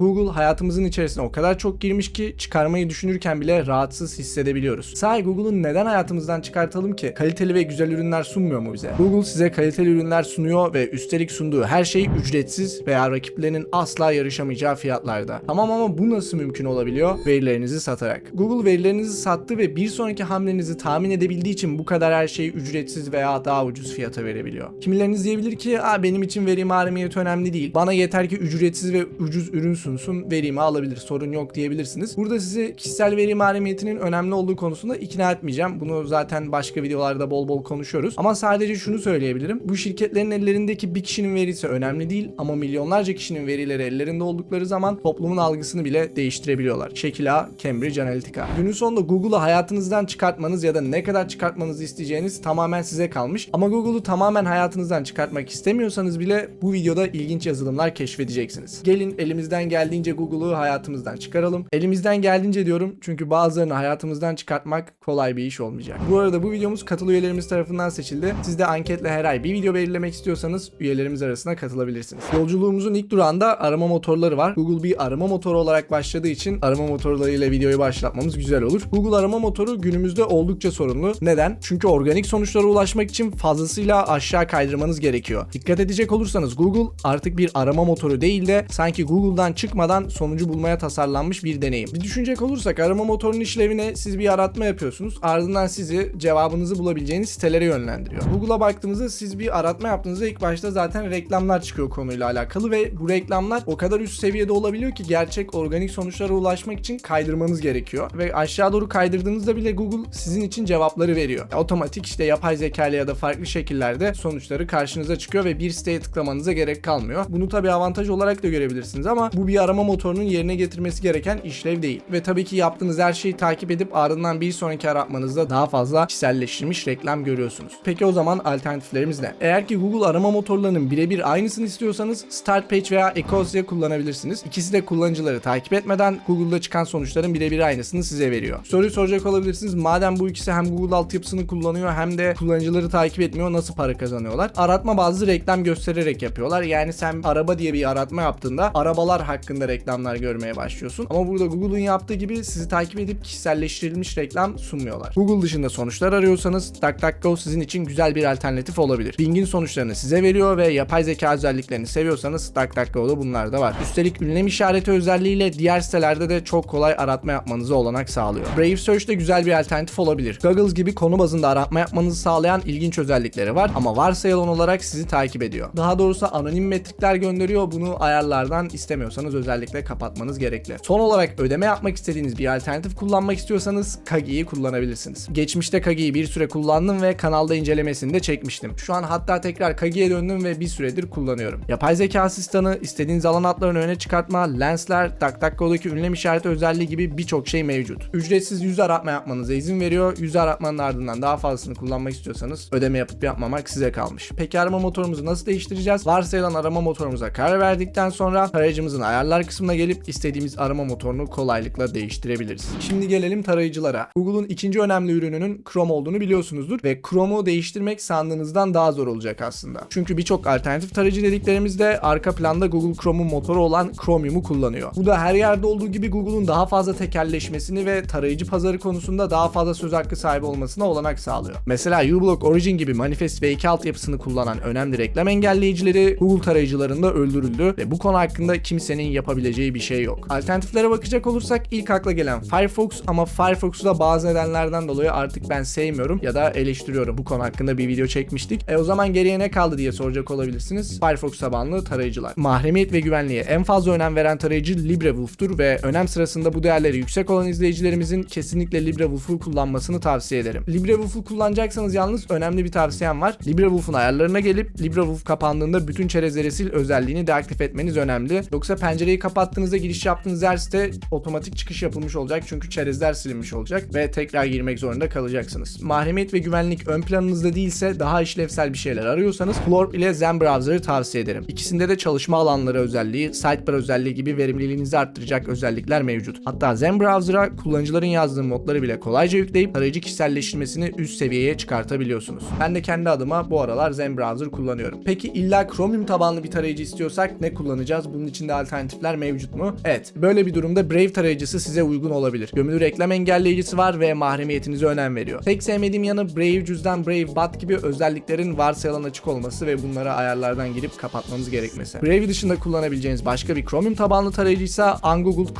Google hayatımızın içerisine o kadar çok girmiş ki çıkarmayı düşünürken bile rahatsız hissedebiliyoruz. Sahi Google'un neden hayatımızdan çıkartalım ki? Kaliteli ve güzel ürünler sunmuyor mu bize? Google size kaliteli ürünler sunuyor ve üstelik sunduğu her şey ücretsiz veya rakiplerinin asla yarışamayacağı fiyatlarda. Tamam ama bu nasıl mümkün olabiliyor? Verilerinizi satarak. Google verilerinizi sattı ve bir sonraki hamlenizi tahmin edebildiği için bu kadar her şeyi ücretsiz veya daha ucuz fiyata verebiliyor. Kimileriniz diyebilir ki benim için veri mahremiyeti önemli değil. Bana yeter ki ücretsiz ve ucuz ürün sunsun verimi alabilir sorun yok diyebilirsiniz. Burada sizi kişisel veri mahremiyetinin önemli olduğu konusunda ikna etmeyeceğim. Bunu zaten başka videolarda bol bol konuşuyoruz. Ama sadece şunu söyleyebilirim. Bu şirketlerin ellerindeki bir kişinin verisi önemli değil ama milyonlarca kişinin verileri ellerinde oldukları zaman toplumun algısını bile değiştirebiliyorlar. Şekil A, Cambridge Analytica. Günün sonunda Google'u hayatınızdan çıkartmanız ya da ne kadar çıkartmanızı isteyeceğiniz tamamen size kalmış. Ama Google'u tamamen hayatınızdan çıkartmak istemiyorsanız bile bu videoda ilginç yazılımlar keşfedeceksiniz. Gelin elimizden geldiğince Google'u hayatımızdan çıkaralım. Elimizden geldiğince diyorum çünkü bazılarını hayatımızdan çıkartmak kolay bir iş olmayacak. Bu arada bu videomuz katıl üyelerimiz tarafından seçildi. Siz de anketle her ay bir video belirlemek istiyorsanız üyelerimiz arasına katılabilirsiniz. Yolculuğumuzun ilk durağında arama motorları var. Google bir arama motoru olarak başladığı için arama motorlarıyla videoyu başlatmamız güzel olur. Google arama motoru günümüzde oldukça sorunlu. Neden? Çünkü organik sonuçlara ulaşmak için fazlasıyla aşağı kaydırmanız gerekiyor. Dikkat edecek olursanız Google artık bir arama motoru değil de sanki Google'dan çıkmadan sonucu bulmaya tasarlanmış bir deneyim. Bir düşünecek olursak arama motorunun işlevine siz bir aratma yapıyorsunuz. Ardından sizi cevabınızı bulabileceğiniz sitelere yönlendiriyor. Google'a baktığınızda siz bir aratma yaptığınızda ilk başta zaten reklamlar çıkıyor konuyla alakalı ve bu reklamlar o kadar üst seviyede olabiliyor ki gerçek organik sonuçlara ulaşmak için kaydırmanız gerekiyor. Ve aşağı doğru kaydırdığınızda bile Google sizin için cevapları veriyor. Otomatik işte yapay zeka ya da farklı şekillerde sonuçları karşınıza çıkıyor ve bir siteye tıklamanıza gerek kalmıyor. Bunu tabi avantaj olarak da görebilirsiniz ama bu bir arama motorunun yerine getirmesi gereken işlev değil. Ve tabii ki yaptığınız her şeyi takip edip ardından bir sonraki aratmanızda daha fazla kişiselleştirilmiş reklam görüyorsunuz. Peki o zaman alternatiflerimiz ne? Eğer ki Google arama motorlarının birebir aynısını istiyorsanız Startpage veya Ecosia kullanabilirsiniz. İkisi de kullanıcıları takip etmeden Google'da çıkan sonuçların birebir aynısını size veriyor. Soruyu soracak olabilirsiniz. Madem bu ikisi hem Google altyapısını kullanıyor hem de kullanıcıları takip etmiyor nasıl para kazanıyorlar? Aratma bazı reklam göstererek yapıyorlar. Yani sen araba diye bir aratma yaptığında arabalar hakkında reklamlar görmeye başlıyorsun. Ama burada Google'un yaptığı gibi sizi takip edip kişiselleştirilmiş reklam sunmuyorlar. Google dışında sonuçlar arıyorsanız DuckDuckGo sizin için güzel bir alternatif olabilir. Bing'in sonuçlarını size veriyor ve yapay zeka özelliklerini seviyorsanız DuckDuckGo'da bunlar da var. Üstelik ünlem işareti özelliğiyle diğer sitelerde de çok kolay aratma yapmanıza olanak sağlıyor. Brave Search de güzel bir alternatif olabilir. Googles gibi konu bazında aratma yapmanızı sağlayan ilginç özellikleri var ama varsayılan olarak sizi takip ediyor. Daha doğrusu anonim metrikler gönderiyor. Bunu ayarlardan istemiyorsanız özellikle kapatmanız gerekli. Son olarak ödeme yapmak istediğiniz bir alternatif kullanmak istiyorsanız Kagi'yi kullanabilirsiniz. Geçmişte Kagi'yi bir süre kullandım ve kanalda incelemesini de çekmiştim. Şu an hatta tekrar Kagi'ye döndüm ve bir süredir kullanıyorum. Yapay zeka asistanı, istediğiniz alan adlarını öne çıkartma, lensler, DuckDuckGo'daki ünlem işareti özelliği gibi birçok şey mevcut. Ücretsiz yüz aratma yapmanıza izin veriyor. Yüz aratmanın ardından daha fazlasını kullanmak istiyorsanız ödeme yapıp yapmamak size kalmış. Peki arama motorumuzu nasıl değiştireceğiz? Varsayılan arama motorumuza karar verdikten sonra tarayıcımızın ayarlar kısmına gelip istediğimiz arama motorunu kolaylıkla değiştirebiliriz. Şimdi gelelim tarayıcılara. Google'un ikinci önemli ürününün Chrome olduğunu biliyorsunuzdur ve Chrome'u değiştirmek sandığınızdan daha zor olacak aslında. Çünkü birçok alternatif tarayıcı dediklerimizde arka planda Google Chrome'un motoru olan Chromium'u kullanıyor. Bu da her yerde olduğu gibi Google'un daha fazla tekelleşmesini ve tarayıcı pazarı konusunda daha fazla söz hakkı sahibi olmasına olanak sağlıyor. Mesela uBlock Origin gibi Manifest V2 altyapısını kullanan önemli reklam engelleyicileri Google tarayıcılarında öldürüldü ve bu konu hakkında kimsenin yapabileceği bir şey yok. Alternatiflere bakacak olursak ilk akla gelen Firefox ama Firefox'u da bazı nedenlerden dolayı artık ben sevmiyorum ya da eleştiriyorum. Bu konu hakkında bir video çekmiştik. E o zaman geriye ne kaldı diye soracak olabilirsiniz. Firefox tabanlı tarayıcılar. Mahremiyet ve güvenliğe en fazla önem veren tarayıcı LibreWolf'tur ve önem sırasında bu değerleri yüksek olan izleyicilerimizin kesinlikle LibreWolf'u kullanmasını tavsiye ederim. LibreWolf'u kullanacaksanız yalnız önemli bir tavsiyem var. LibreWolf'un ayarlarına gelip LibreWolf kapandığında bütün çerezleri sil özelliğini deaktif etmeniz önemli. Yoksa pencereyi kapattığınızda giriş yaptığınız her site otomatik çıkış yapılmış olacak çünkü çerezler silinmiş olacak ve tekrar girmek zorunda kalacaksınız. Mahremiyet ve güvenlik ön planınızda değilse daha işlevsel bir şeyler arıyorsanız Florp ile Zen Browser'ı tavsiye ederim. İkisinde de çalışma alanları özelliği, sidebar özelliği gibi verimliliğinizi arttıracak özellikler mevcut. Hatta Zen Browser'a kullanıcıların yazdığı modları bile kolayca yükleyip tarayıcı kişiselleştirmesini üst seviyeye çıkartabiliyorsunuz. Ben de kendi adıma bu aralar Zen Browser kullanıyorum. Peki illa Chromium tabanlı bir tarayıcı istiyorsak ne kullanacağız? Bunun için de alternatif alternatifler mevcut mu? Evet. Böyle bir durumda Brave tarayıcısı size uygun olabilir. Gömülü reklam engelleyicisi var ve mahremiyetinize önem veriyor. Tek sevmediğim yanı Brave cüzdan, Brave bot gibi özelliklerin varsayılan açık olması ve bunları ayarlardan girip kapatmanız gerekmesi. Brave dışında kullanabileceğiniz başka bir Chromium tabanlı tarayıcı ise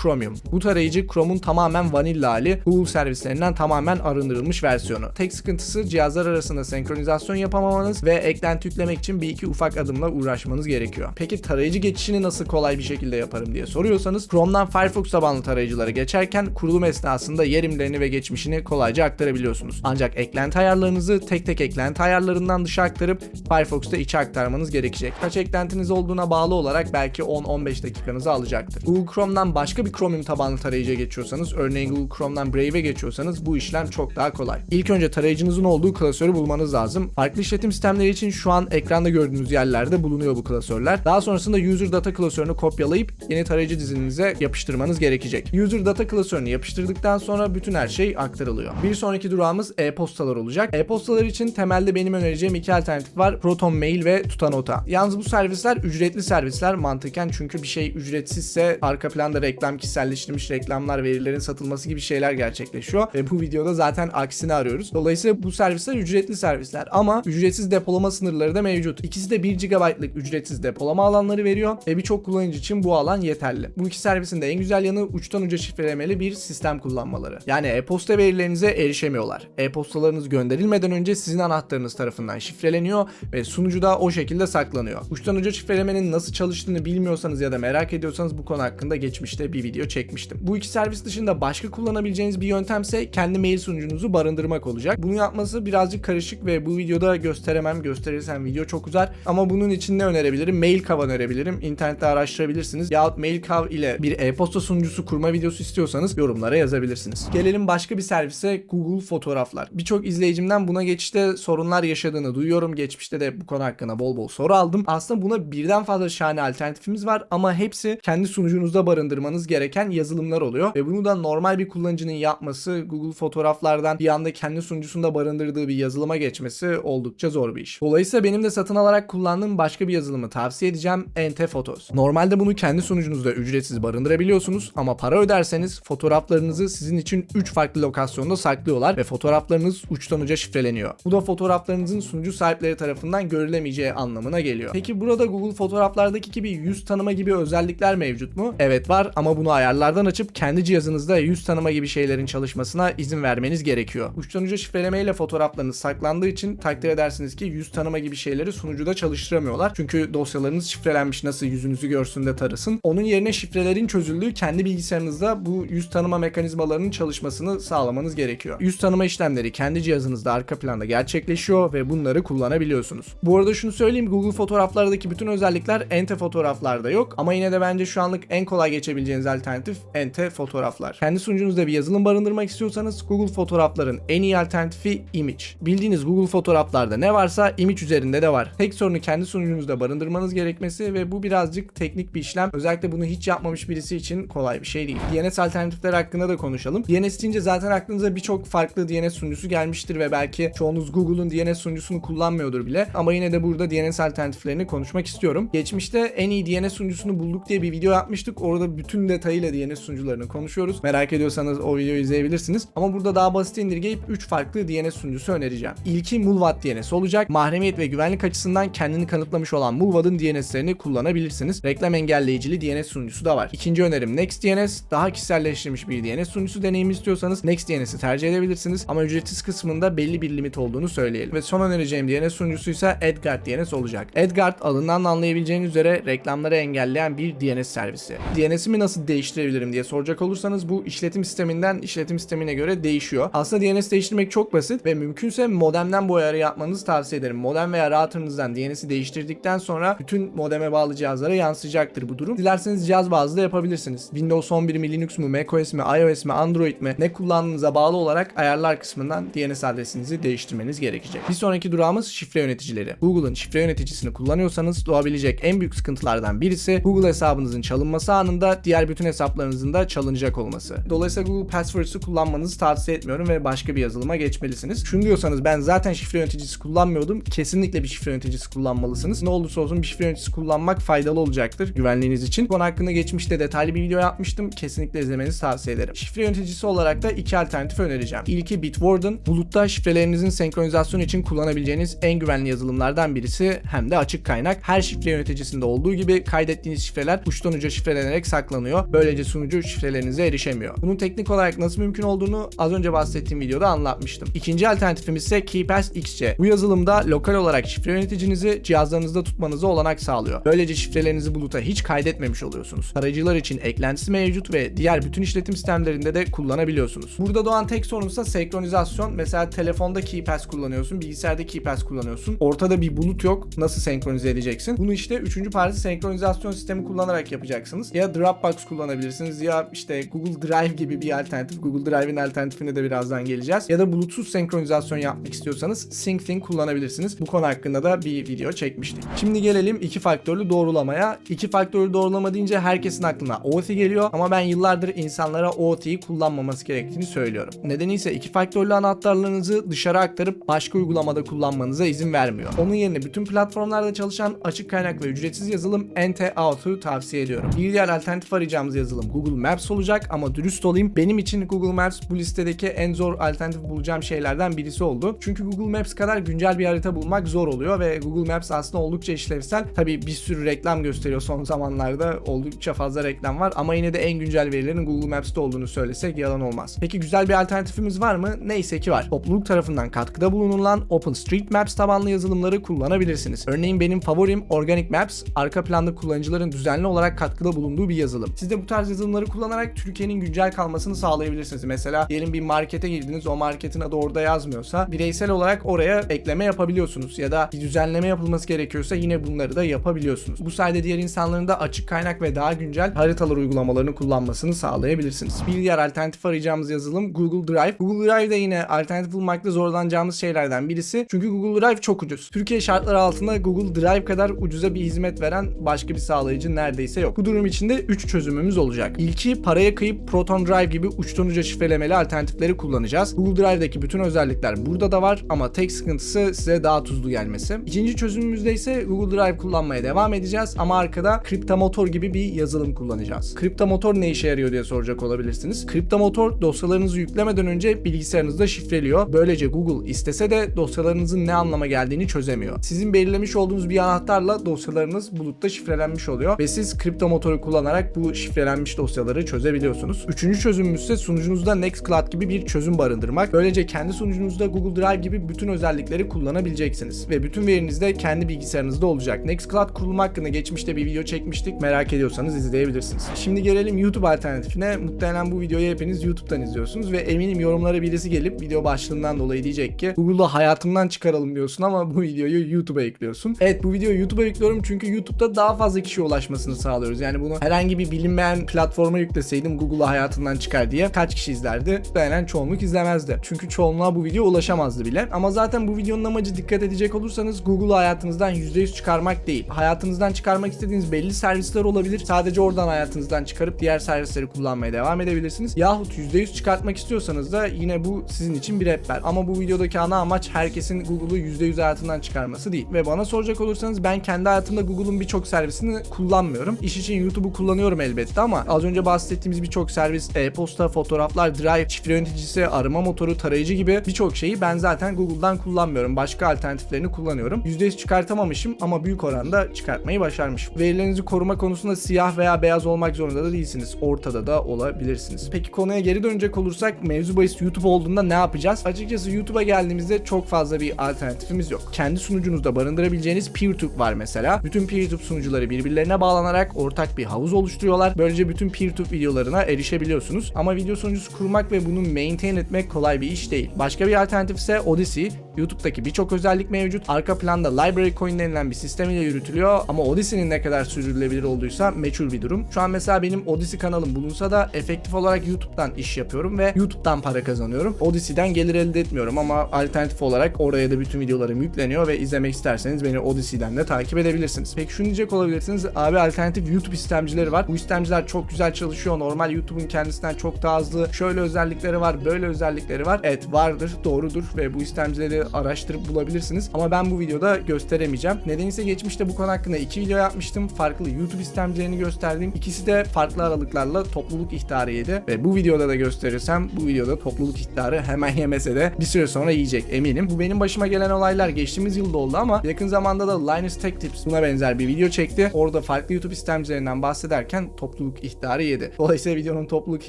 Chromium. Bu tarayıcı Chrome'un tamamen vanilla hali, Google servislerinden tamamen arındırılmış versiyonu. Tek sıkıntısı cihazlar arasında senkronizasyon yapamamanız ve eklenti yüklemek için bir iki ufak adımla uğraşmanız gerekiyor. Peki tarayıcı geçişini nasıl kolay bir şekilde yaparım diye soruyorsanız Chrome'dan Firefox tabanlı tarayıcılara geçerken kurulum esnasında yerimlerini ve geçmişini kolayca aktarabiliyorsunuz. Ancak eklenti ayarlarınızı tek tek eklenti ayarlarından dışa aktarıp Firefox'ta içe aktarmanız gerekecek. Kaç eklentiniz olduğuna bağlı olarak belki 10-15 dakikanızı alacaktır. Google Chrome'dan başka bir Chromium tabanlı tarayıcıya geçiyorsanız, örneğin Google Chrome'dan Brave'e geçiyorsanız bu işlem çok daha kolay. İlk önce tarayıcınızın olduğu klasörü bulmanız lazım. Farklı işletim sistemleri için şu an ekranda gördüğünüz yerlerde bulunuyor bu klasörler. Daha sonrasında user data klasörünü kopyalayıp yeni tarayıcı dizininize yapıştırmanız gerekecek. User data klasörünü yapıştırdıktan sonra bütün her şey aktarılıyor. Bir sonraki durağımız e-postalar olacak. E-postalar için temelde benim önereceğim iki alternatif var. Proton Mail ve Tutanota. Yalnız bu servisler ücretli servisler mantıken çünkü bir şey ücretsizse arka planda reklam, kişiselleştirilmiş reklamlar, verilerin satılması gibi şeyler gerçekleşiyor. Ve bu videoda zaten aksini arıyoruz. Dolayısıyla bu servisler ücretli servisler ama ücretsiz depolama sınırları da mevcut. İkisi de 1 GB'lık ücretsiz depolama alanları veriyor ve birçok kullanıcı için bu alan yeterli. Bu iki servisin de en güzel yanı uçtan uca şifrelemeli bir sistem kullanmaları. Yani e-posta verilerinize erişemiyorlar. E-postalarınız gönderilmeden önce sizin anahtarınız tarafından şifreleniyor ve sunucuda o şekilde saklanıyor. Uçtan uca şifrelemenin nasıl çalıştığını bilmiyorsanız ya da merak ediyorsanız bu konu hakkında geçmişte bir video çekmiştim. Bu iki servis dışında başka kullanabileceğiniz bir yöntemse kendi mail sunucunuzu barındırmak olacak. Bunu yapması birazcık karışık ve bu videoda gösteremem. Gösterirsem video çok uzar. Ama bunun için ne önerebilirim? Mailcav önerebilirim. İnternette araştırabilirsiniz. Yahut Mailcav ile bir e-posta sunucusu kurma videosu istiyorsanız yorumlara yazabilirsiniz. Gelelim başka bir servise Google Fotoğraflar. Birçok izleyicimden buna geçişte sorunlar yaşadığını duyuyorum. Geçmişte de bu konu hakkında bol bol soru aldım. Aslında buna birden fazla şahane alternatifimiz var ama hepsi kendi sunucunuzda barındırmanız gereken yazılımlar oluyor. Ve bunu da normal bir kullanıcının yapması Google Fotoğraflardan bir anda kendi sunucusunda barındırdığı bir yazılıma geçmesi oldukça zor bir iş. Dolayısıyla benim de satın alarak kullandığım başka bir yazılımı tavsiye edeceğim Ente Photos. Normalde bunu kendi sunucunuzda ücretsiz barındırabiliyorsunuz ama para öderseniz fotoğraflarınızı sizin için 3 farklı lokasyonda saklıyorlar ve fotoğraflarınız uçtan uca şifreleniyor. Bu da fotoğraflarınızın sunucu sahipleri tarafından görülemeyeceği anlamına geliyor. Peki burada Google fotoğraflardaki gibi yüz tanıma gibi özellikler mevcut mu? Evet var ama bunu ayarlardan açıp kendi cihazınızda yüz tanıma gibi şeylerin çalışmasına izin vermeniz gerekiyor. Uçtan uca şifrelemeyle fotoğraflarınız saklandığı için takdir edersiniz ki yüz tanıma gibi şeyleri sunucuda çalıştıramıyorlar. Çünkü dosyalarınız şifrelenmiş nasıl yüzünüzü görsün de tarasın. Onun yerine şifrelerin çözüldüğü kendi bilgisayarınızda bu yüz tanıma mekanizmalarının çalışmasını sağlamanız gerekiyor. Yüz tanıma işlemleri kendi cihazınızda arka planda gerçekleşiyor ve bunları kullanabiliyorsunuz. Bu arada şunu söyleyeyim Google fotoğraflardaki bütün özellikler Ente fotoğraflarda yok ama yine de bence şu anlık en kolay geçebileceğiniz alternatif Ente fotoğraflar. Kendi sunucunuzda bir yazılım barındırmak istiyorsanız Google fotoğrafların en iyi alternatifi Image. Bildiğiniz Google fotoğraflarda ne varsa Image üzerinde de var. Tek sorunu kendi sunucunuzda barındırmanız gerekmesi ve bu birazcık teknik bir işlem. Özellikle bunu hiç yapmamış birisi için kolay bir şey değil. DNS alternatifleri hakkında da konuşalım. DNS deyince zaten aklınıza birçok farklı DNS sunucusu gelmiştir ve belki çoğunuz Google'un DNS sunucusunu kullanmıyordur bile. Ama yine de burada DNS alternatiflerini konuşmak istiyorum. Geçmişte en iyi DNS sunucusunu bulduk diye bir video yapmıştık. Orada bütün detayıyla DNS sunucularını konuşuyoruz. Merak ediyorsanız o videoyu izleyebilirsiniz. Ama burada daha basit indirgeyip 3 farklı DNS sunucusu önereceğim. İlki Mulvat DNS olacak. Mahremiyet ve güvenlik açısından kendini kanıtlamış olan Mulvat'ın DNS'lerini kullanabilirsiniz. Reklam engelleyicili DNS sunucusu da var. İkinci önerim NextDNS. Daha kişiselleştirilmiş bir DNS sunucusu deneyimi istiyorsanız NextDNS'i tercih edebilirsiniz. Ama ücretsiz kısmında belli bir limit olduğunu söyleyelim. Ve son önereceğim DNS sunucusu ise Edgard DNS olacak. Edgard adından da anlayabileceğiniz üzere reklamları engelleyen bir DNS servisi. DNS'imi nasıl değiştirebilirim diye soracak olursanız bu işletim sisteminden işletim sistemine göre değişiyor. Aslında DNS değiştirmek çok basit ve mümkünse modemden bu ayarı yapmanızı tavsiye ederim. Modem veya router'ınızdan DNS'i değiştirdikten sonra bütün modeme bağlı cihazlara yansıyacaktır bu durum. Dilerseniz cihaz bazlı da yapabilirsiniz. Windows 11 mi, Linux mu, macOS mi, iOS mi, Android mi ne kullandığınıza bağlı olarak ayarlar kısmından DNS adresinizi değiştirmeniz gerekecek. Bir sonraki durağımız şifre yöneticileri. Google'ın şifre yöneticisini kullanıyorsanız doğabilecek en büyük sıkıntılardan birisi Google hesabınızın çalınması anında diğer bütün hesaplarınızın da çalınacak olması. Dolayısıyla Google Passwords'ı kullanmanızı tavsiye etmiyorum ve başka bir yazılıma geçmelisiniz. Şunu diyorsanız ben zaten şifre yöneticisi kullanmıyordum. Kesinlikle bir şifre yöneticisi kullanmalısınız. Ne olursa olsun bir şifre yöneticisi kullanmak faydalı olacaktır güvenliğiniz etmeniz için. Konu hakkında geçmişte detaylı bir video yapmıştım. Kesinlikle izlemenizi tavsiye ederim. Şifre yöneticisi olarak da iki alternatif önereceğim. İlki Bitwarden. Bulutta şifrelerinizin senkronizasyonu için kullanabileceğiniz en güvenli yazılımlardan birisi hem de açık kaynak. Her şifre yöneticisinde olduğu gibi kaydettiğiniz şifreler uçtan uca şifrelenerek saklanıyor. Böylece sunucu şifrelerinize erişemiyor. Bunun teknik olarak nasıl mümkün olduğunu az önce bahsettiğim videoda anlatmıştım. İkinci alternatifimiz ise KeePass XC. Bu yazılımda lokal olarak şifre yöneticinizi cihazlarınızda tutmanıza olanak sağlıyor. Böylece şifrelerinizi buluta hiç kaydetmemiş oluyorsunuz. Tarayıcılar için eklentisi mevcut ve diğer bütün işletim sistemlerinde de kullanabiliyorsunuz. Burada doğan tek sorun ise senkronizasyon. Mesela telefonda KeePass kullanıyorsun, bilgisayarda KeePass kullanıyorsun. Ortada bir bulut yok. Nasıl senkronize edeceksin? Bunu işte üçüncü parti senkronizasyon sistemi kullanarak yapacaksınız. Ya Dropbox kullanabilirsiniz ya işte Google Drive gibi bir alternatif. Google Drive'in alternatifine de birazdan geleceğiz. Ya da bulutsuz senkronizasyon yapmak istiyorsanız SyncThing kullanabilirsiniz. Bu konu hakkında da bir video çekmiştik. Şimdi gelelim iki faktörlü doğrulamaya. İki faktörlü doğrulama deyince herkesin aklına OAuth geliyor ama ben yıllardır insanlara OAuth'i kullanmaması gerektiğini söylüyorum. Nedeni ise iki faktörlü anahtarlarınızı dışarı aktarıp başka uygulamada kullanmanıza izin vermiyor. Onun yerine bütün platformlarda çalışan açık kaynak ve ücretsiz yazılım Ente Auth'u tavsiye ediyorum. Bir diğer alternatif arayacağımız yazılım Google Maps olacak ama dürüst olayım benim için Google Maps bu listedeki en zor alternatif bulacağım şeylerden birisi oldu. Çünkü Google Maps kadar güncel bir harita bulmak zor oluyor ve Google Maps aslında oldukça işlevsel. Tabii bir sürü reklam gösteriyor son zamanlarda. Oldukça fazla reklam var ama yine de en güncel verilerin Google Maps'te olduğunu söylesek yalan olmaz. Peki güzel bir alternatifimiz var mı? Neyse ki var. Topluluk tarafından katkıda bulunulan OpenStreetMaps tabanlı yazılımları kullanabilirsiniz. Örneğin benim favorim Organic Maps, arka planda kullanıcıların düzenli olarak katkıda bulunduğu bir yazılım. Siz de bu tarz yazılımları kullanarak Türkiye'nin güncel kalmasını sağlayabilirsiniz. Mesela diyelim bir markete girdiniz, o marketin adı orada yazmıyorsa bireysel olarak oraya ekleme yapabiliyorsunuz ya da bir düzenleme yapılması gerekiyorsa yine bunları da yapabiliyorsunuz. Bu sayede diğer insanların da açık kaynak ve daha güncel haritalar uygulamalarını kullanmasını sağlayabilirsiniz. Bir diğer alternatif arayacağımız yazılım Google Drive. Google Drive de yine alternatif bulmakta zorlanacağımız şeylerden birisi. Çünkü Google Drive çok ucuz. Türkiye şartları altında Google Drive kadar ucuza bir hizmet veren başka bir sağlayıcı neredeyse yok. Bu durum içinde 3 çözümümüz olacak. İlki paraya kıyıp Proton Drive gibi uçtan uca şifrelemeli alternatifleri kullanacağız. Google Drive'daki bütün özellikler burada da var ama tek sıkıntısı size daha tuzlu gelmesi. İkinci çözümümüzde ise Google Drive kullanmaya devam edeceğiz ama arkada Cryptomotor gibi bir yazılım kullanacağız. Cryptomotor ne işe yarıyor diye soracak olabilirsiniz. Cryptomotor dosyalarınızı yüklemeden önce bilgisayarınızda şifreliyor. Böylece Google istese de dosyalarınızın ne anlama geldiğini çözemiyor. Sizin belirlemiş olduğunuz bir anahtarla dosyalarınız bulutta şifrelenmiş oluyor ve siz Cryptomotor'u kullanarak bu şifrelenmiş dosyaları çözebiliyorsunuz. Üçüncü çözümümüz ise sunucunuzda Nextcloud gibi bir çözüm barındırmak. Böylece kendi sunucunuzda Google Drive gibi bütün özellikleri kullanabileceksiniz ve bütün veriniz de kendi bilgisayarınızda olacak. Nextcloud kurulumu hakkında geçmişte bir video çekmiştik. Merak ediyorsanız izleyebilirsiniz. Şimdi gelelim YouTube alternatifine. Muhtemelen bu videoyu hepiniz YouTube'dan izliyorsunuz ve eminim yorumlara birisi gelip video başlığından dolayı diyecek ki Google'u hayatımdan çıkaralım diyorsun ama bu videoyu YouTube'a ekliyorsun. Evet bu videoyu YouTube'a yüklüyorum çünkü YouTube'da daha fazla kişiye ulaşmasını sağlıyoruz. Yani bunu herhangi bir bilinmeyen platforma yükleseydim Google'u hayatından çıkar diye kaç kişi izlerdi? Muhtemelen çoğunluk izlemezdi. Çünkü çoğunluğa bu video ulaşamazdı bile. Ama zaten bu videonun amacı dikkat edecek olursanız Google'u hayatınızdan %100 çıkarmak değil. Hayatınızdan çıkarmak istediğiniz belli servisler olabilir. Sadece oradan hayatınızdan çıkarıp diğer servisleri kullanmaya devam edebilirsiniz. Yahut %100 çıkartmak istiyorsanız da yine bu sizin için bir rehber. Ama bu videodaki ana amaç herkesin Google'u %100 hayatından çıkarması değil. Ve bana soracak olursanız ben kendi hayatımda Google'un birçok servisini kullanmıyorum. İş için YouTube'u kullanıyorum elbette ama az önce bahsettiğimiz birçok servis, e-posta, fotoğraflar, Drive, şifre yöneticisi, arama motoru, tarayıcı gibi birçok şeyi ben zaten Google'dan kullanmıyorum. Başka alternatiflerini kullanıyorum. %100 çıkartamamışım ama büyük oranda çıkartmayı başarmışım. Verilerinizi koruma konusunda siyah veya beyaz olmak zorunda da değilsiniz. Ortada da olabilirsiniz. Peki konuya geri dönecek olursak mevzu bahis YouTube olduğunda ne yapacağız? Açıkçası YouTube'a geldiğimizde çok fazla bir alternatifimiz yok. Kendi sunucunuzda barındırabileceğiniz PeerTube var mesela. Bütün PeerTube sunucuları birbirlerine bağlanarak ortak bir havuz oluşturuyorlar. Böylece bütün PeerTube videolarına erişebiliyorsunuz. Ama video sunucusu kurmak ve bunu maintain etmek kolay bir iş değil. Başka bir alternatif ise Odyssey. YouTube'daki birçok özellik mevcut. Arka planda Library Coin denilen bir sistem ile yürütülüyor ama Odyssey'nin ne kadar sürdürülebilir olduysa meçhul bir durum. Şu an mesela benim Odyssey kanalım bulunsa da efektif olarak YouTube'dan iş yapıyorum ve YouTube'dan para kazanıyorum. Odyssey'den gelir elde etmiyorum ama alternatif olarak oraya da bütün videolarım yükleniyor ve izlemek isterseniz beni Odyssey'den de takip edebilirsiniz. Peki şunu diyecek olabilirsiniz. Abi alternatif YouTube istemcileri var. Bu istemciler çok güzel çalışıyor. Normal YouTube'un kendisinden çok daha hızlı. Şöyle özellikleri var, böyle özellikleri var. Evet vardır, doğrudur ve bu istemcileri araştırıp bulabilirsiniz. Ama ben bu videoda gösteremeyeceğim. Nedeni ise geçmişte bu konu hakkında iki video yapmıştım. Farklı YouTube YouTube istemcilerini gösterdiğim ikisi de farklı aralıklarla topluluk ihtarı yedi. Ve bu videoda da gösterirsem bu videoda topluluk ihtarı hemen yemese de bir süre sonra yiyecek eminim. Bu benim başıma gelen olaylar geçtiğimiz yılda oldu ama yakın zamanda da Linus Tech Tips buna benzer bir video çekti. Orada farklı YouTube istemcilerinden bahsederken topluluk ihtarı yedi. Dolayısıyla videonun topluluk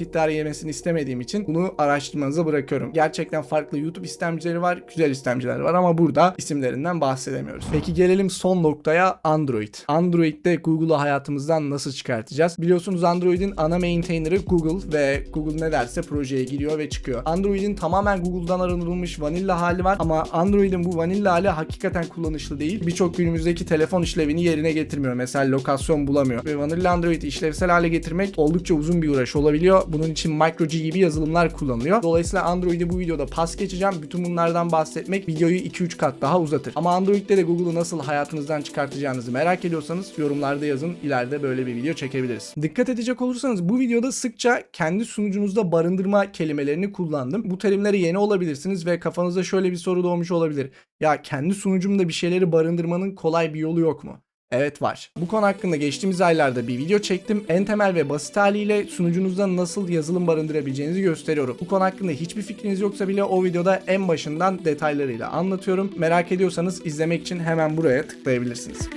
ihtarı yemesini istemediğim için bunu araştırmanıza bırakıyorum. Gerçekten farklı YouTube istemcileri var, güzel istemciler var ama burada isimlerinden bahsedemiyoruz. Peki gelelim son noktaya Android. Android'de Google'u hayatımızdan nasıl çıkartacağız? Biliyorsunuz Android'in ana maintainer'ı Google ve Google ne derse projeye giriyor ve çıkıyor. Android'in tamamen Google'dan arındırılmış vanilla hali var ama Android'in bu vanilla hali hakikaten kullanışlı değil. Birçok günümüzdeki telefon işlevini yerine getirmiyor. Mesela lokasyon bulamıyor. Ve vanilla Android'i işlevsel hale getirmek oldukça uzun bir uğraş olabiliyor. Bunun için MicroG gibi yazılımlar kullanılıyor. Dolayısıyla Android'i bu videoda pas geçeceğim. Bütün bunlardan bahsetmek videoyu 2-3 kat daha uzatır. Ama Android'de de Google'u nasıl hayatınızdan çıkartacağınızı merak ediyorsanız yorumlarda yazın. İleride böyle bir video çekebiliriz. Dikkat edecek olursanız bu videoda sıkça kendi sunucunuzda barındırma kelimelerini kullandım. Bu terimlere yeni olabilirsiniz ve kafanızda şöyle bir soru doğmuş olabilir. Ya kendi sunucumda bir şeyleri barındırmanın kolay bir yolu yok mu? Evet var. Bu konu hakkında geçtiğimiz aylarda bir video çektim. En temel ve basit haliyle sunucunuzda nasıl yazılım barındırabileceğinizi gösteriyorum. Bu konu hakkında hiçbir fikriniz yoksa bile o videoda en başından detaylarıyla anlatıyorum. Merak ediyorsanız izlemek için hemen buraya tıklayabilirsiniz.